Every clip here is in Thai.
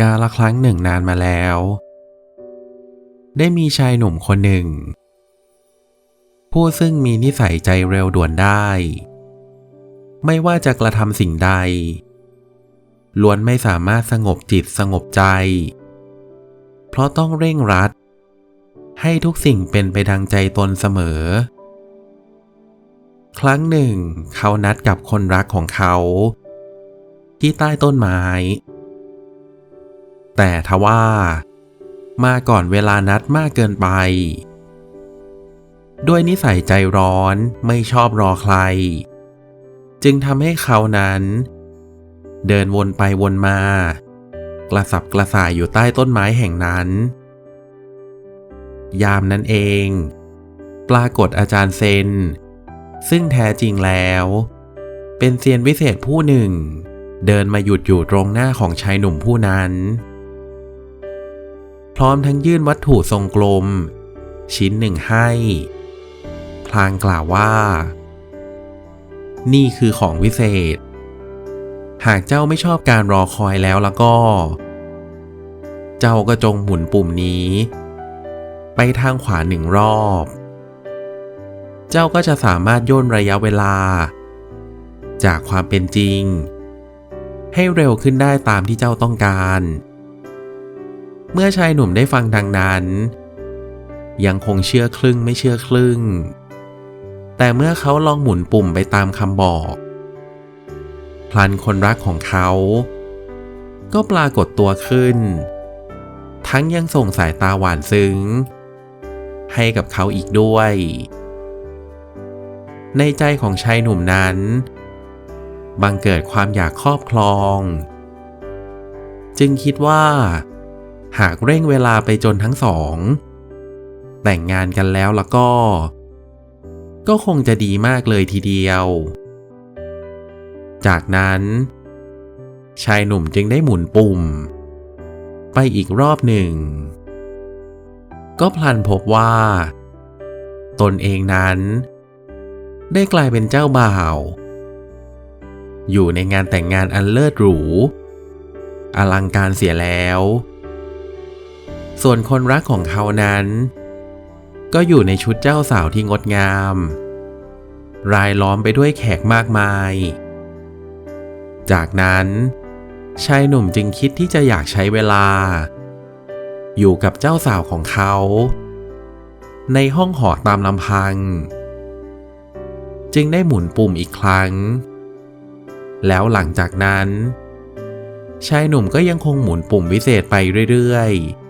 กาละครั้งหนึ่งนานมาแล้ว ได้มีชายหนุ่มคนหนึ่ง ผู้ซึ่งมีนิสัยใจเร็วด่วนได้ ไม่ว่าจะกระทำสิ่งใด ล้วนไม่สามารถสงบจิตสงบใจ เพราะต้องเร่งรัด ให้ทุกสิ่งเป็นไปดังใจตนเสมอ ครั้งหนึ่ง เขานัดกับคนรักของเขา ที่ใต้ต้นไม้ แต่ทว่า มาก่อนเวลานัดมากเกินไป ด้วยนิสัยใจร้อนไม่ชอบรอใคร จึงทำให้เขานั้น เดินวนไปวนมา กระสับกระส่ายอยู่ใต้ต้นไม้แห่งนั้น ยามนั้นเอง ปรากฏอาจารย์เซน ซึ่งแท้จริงแล้ว เป็นเซียนวิเศษผู้หนึ่งเดินมาหยุดอยู่ตรงหน้าของชายหนุ่มผู้นั้น พร้อมทั้งยื่นวัตถุทรงกลม ชิ้นหนึ่งให้ พลางกล่าวว่า นี่คือของวิเศษ หากเจ้าไม่ชอบการรอคอยแล้วแล้วก็ เจ้าก็จงหมุนปุ่มนี้ ไปทางขวาหนึ่งรอบ เจ้าก็จะสามารถย่นระยะเวลา จากความเป็นจริง ให้เร็วขึ้นได้ตามที่เจ้าต้องการ เมื่อชายหนุ่มได้ฟังดังนั้น ยังคงเชื่อครึ่งไม่เชื่อครึ่ง แต่เมื่อเขาลองหมุนปุ่มไปตามคำบอก พลันคนรักของเขา ก็ปรากฏตัวขึ้น ทั้งยังส่งสายตาหวานซึ้ง ให้กับเขาอีกด้วย ในใจของชายหนุ่มนั้นบังเกิดความอยากครอบครอง จึงคิดว่า หากเร่งเวลาไปจนทั้งสอง แต่งงานกันแล้วแล้วก็ ก็คงจะดีมากเลยทีเดียว จากนั้น ชายหนุ่มจึงได้หมุนปุ่ม ไปอีกรอบหนึ่ง ก็พลันพบว่า ตนเองนั้น ได้กลายเป็นเจ้าบ่าว อยู่ในงานแต่งงานอันเลิศหรู อลังการเสียแล้ว ส่วนคนรักของเขานั้น ก็อยู่ในชุดเจ้าสาวที่งดงาม รายล้อมไปด้วยแขกมากมาย จากนั้นชายหนุ่มจึงคิดที่จะอยากใช้เวลา อยู่กับเจ้าสาวของเขา ในห้องหอตามลำพัง จึงได้หมุนปุ่มอีกครั้ง แล้วหลังจากนั้นชายหนุ่มก็ยังคงหมุนปุ่มวิเศษไปเรื่อยๆ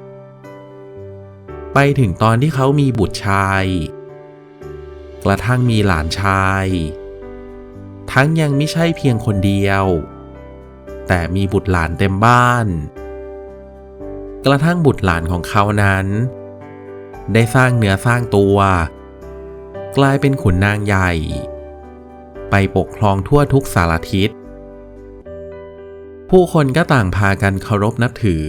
ไปถึงตอนที่เขามีบุตรชาย กระทั่งมีหลานชาย ทั้งยังไม่ใช่เพียงคนเดียว แต่มีบุตรหลานเต็มบ้าน กระทั่งบุตรหลานของเขานั้น ได้สร้างเนื้อสร้างตัว กลายเป็นขุนนางใหญ่ ไปปกครองทั่วทุกสารทิศผู้คนก็ต่างพากันเคารพนับถือ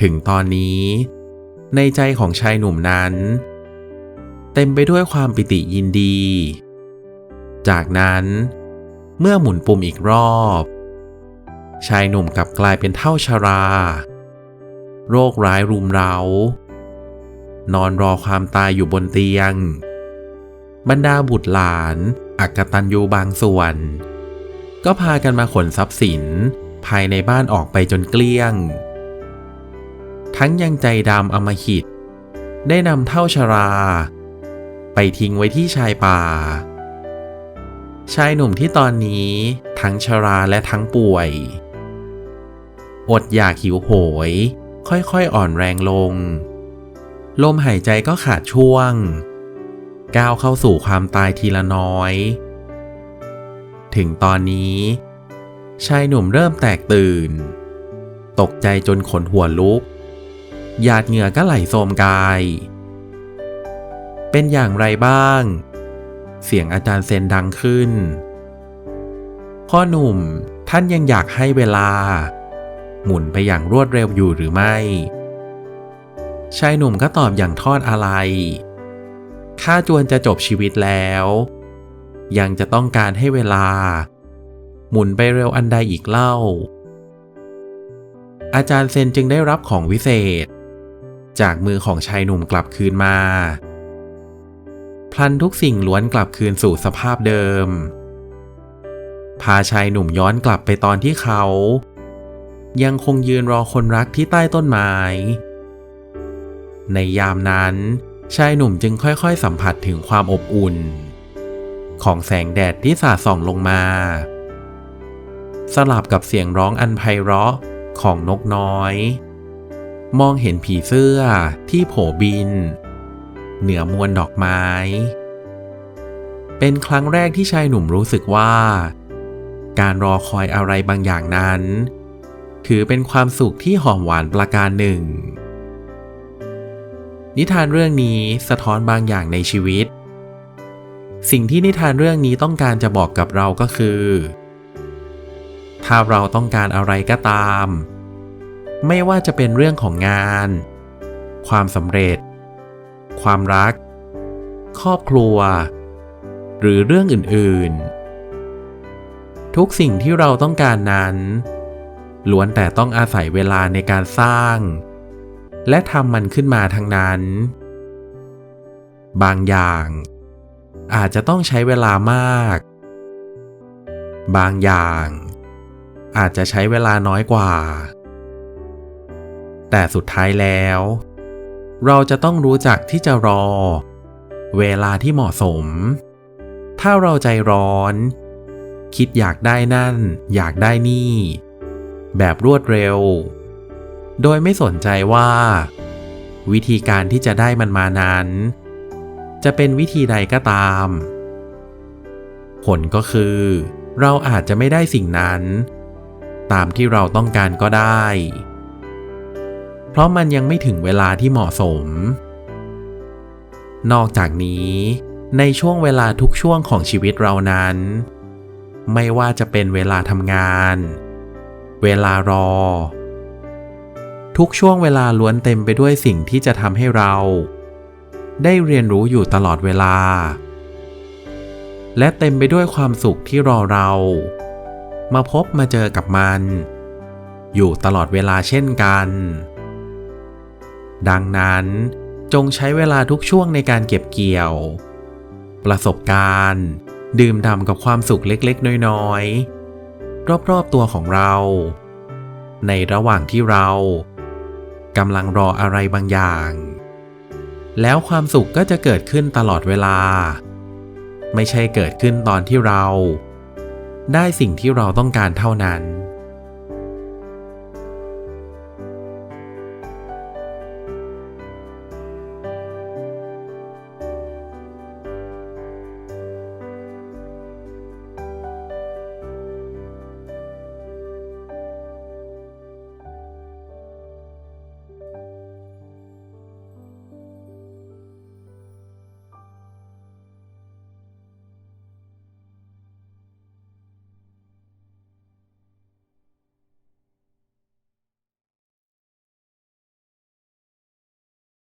ถึงตอนนี้ ในใจของชายหนุ่มนั้น เต็มไปด้วยความปิติยินดี จากนั้น เมื่อหมุนปุ่มอีกรอบ ชายหนุ่มกลับกลายเป็นเท่าชรา โรคร้ายรุมเร้านอนรอความตายอยู่บนเตียง บรรดาบุตรหลานอักตันยูบางส่วน ก็พากันมาขนทรัพย์สินภายในบ้านออกไปจนเกลี้ยง ทั้งยังใจดำอมหิต ได้นำเท่าชรา ไปทิ้งไว้ที่ชายป่า ชายหนุ่มที่ตอนนี้ทั้งชราและทั้งป่วย อดอยากหิวโหย ค่อยๆอ่อนแรงลง ลมหายใจก็ขาดช่วง ก้าวเข้าสู่ความตายทีละน้อย ถึงตอนนี้ ชายหนุ่มเริ่มแตกตื่น ตกใจจนขนหัวลุก หยาดเหงื่อก็ไหลโสมกาย เป็นอย่างไรบ้าง เสียงอาจารย์เซนดังขึ้น พ่อหนุ่มท่านยังอยากให้เวลา หมุนไปอย่างรวดเร็วอยู่หรือไม่ ชายหนุ่มก็ตอบอย่างทอดอะไรข้าจวนจะจบชีวิตแล้ว ยังจะต้องการให้เวลา หมุนไปเร็วอันใดอีกเล่า อาจารย์เซนจึงได้รับของวิเศษ จากมือของชายหนุ่มกลับคืนมา พลันทุกสิ่งล้วนกลับคืนสู่สภาพเดิม พาชายหนุ่มย้อนกลับไปตอนที่เขา ยังคงยืนรอคนรักที่ใต้ต้นไม้ ในยามนั้น ชายหนุ่มจึงค่อยๆ สัมผัสถึงความอบอุ่น ของแสงแดดที่สาดส่องลงมา สลับกับเสียงร้องอันไพเราะของนกน้อย มองเห็นผีเสื้อที่โผบิน เหนือมวลดอกไม้ เป็นครั้งแรกที่ชายหนุ่มรู้สึกว่า การรอคอยอะไรบางอย่างนั้น ถือเป็นความสุขที่หอมหวานประการหนึ่ง นิทานเรื่องนี้สะท้อนบางอย่างในชีวิต สิ่งที่นิทานเรื่องนี้ต้องการจะบอกกับเราก็คือ ถ้าเราต้องการอะไรก็ตาม ไม่ว่าจะเป็นเรื่องของงาน ความสำเร็จ ความรัก ครอบครัว หรือเรื่องอื่นๆ ทุกสิ่งที่เราต้องการนั้นล้วนแต่ต้องอาศัยเวลาในการสร้าง และทำมันขึ้นมาทั้งนั้น บางอย่าง อาจจะต้องใช้เวลามาก บางอย่าง อาจจะใช้เวลาน้อยกว่า แต่สุดท้ายแล้ว เราจะต้องรู้จักที่จะรอ เวลาที่เหมาะสม ถ้าเราใจร้อน คิดอยากได้นั่น อยากได้นี่ แบบรวดเร็ว โดยไม่สนใจว่า วิธีการที่จะได้มันมานั้น จะเป็นวิธีใดก็ตาม ผลก็คือ เราอาจจะไม่ได้สิ่งนั้น ตามที่เราต้องการก็ได้ เพราะมันยังไม่ถึงเวลาที่เหมาะสม นอกจากนี้ ในช่วงเวลาทุกช่วงของชีวิตเรานั้น ไม่ว่าจะเป็นเวลาทำงาน เวลารอ ทุกช่วงเวลาล้วนเต็มไปด้วยสิ่งที่จะทำให้เรา ได้เรียนรู้อยู่ตลอดเวลา และเต็มไปด้วยความสุขที่รอเรา มาพบมาเจอกับมันอยู่ตลอดเวลาเช่นกัน ดังนั้นจงใช้เวลาทุกช่วงในการเก็บเกี่ยว ประสบการณ์ ดื่มด่ำกับความสุขเล็กๆ น้อยๆ รอบๆตัวของเรา ในระหว่างที่เรากำลังรออะไรบางอย่าง แล้วความสุขก็จะเกิดขึ้นตลอดเวลา ไม่ใช่เกิดขึ้นตอนที่เรา ได้สิ่งที่เราต้องการเท่านั้น